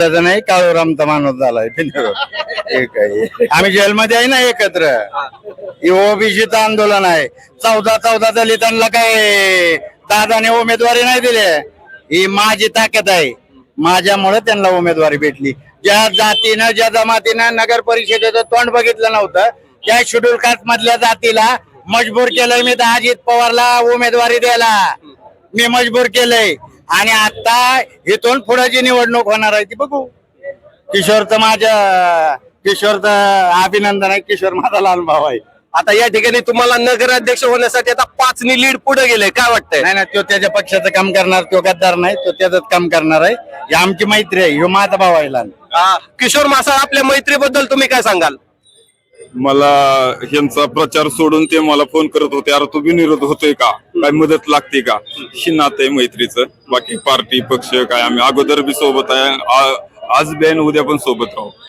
त्याचं नाही काळूरामचा माणूस झालाय. एक आहे. आम्ही जेलमध्ये आहे ना एकत्र. ओबीसीचं आंदोलन आहे. चौदा चौदा दलितांना काय? दादाने उमेदवारी नाही दिली. ही माझी ताकद आहे. माझ्यामुळे त्यांना उमेदवारी भेटली. ज्या जातीनं ज्या जमातीनं नगर परिषदेचं तोंड बघितलं नव्हतं त्या शेड्यूल कास्ट मधल्या जातीला मजबूर केलंय मी तर अजित पवारला उमेदवारी द्यायला. मी मजबूर केलंय. आणि आता इथून पुढे जी निवडणूक होणार आहे ती बघू. किशोरचं माझ्या किशोरचं अभिनंदन आहे. किशोर माझा लाल भाऊ आहे. आता या ठिकाणी तुम्हाला नगराध्यक्ष होण्यासाठी आता पाचनी लीड पुढे गेले. काय वाटतंय? नाही ना तो त्याच्या पक्षाचं काम करणार तो गद्दार नाही तो त्याच काम करणार आहे. ही आमची मैत्री आहे ह्यो माझा भाऊ आहे लहान. आ, किशोर मासाळ आपल्या मैत्रीबद्दल तुम्ही काय सांगाल? मला ह्यांचा प्रचार सोडून ते मला फोन करत होते. अरे तू बिनविरोध होतोय का? काय मदत लागते का? ही नातं आहे मैत्रीचं. बाकी पार्टी पक्ष काय आम्ही अगोदर बी सोबत आहे. आज बॅन उद्या पण सोबत राहू.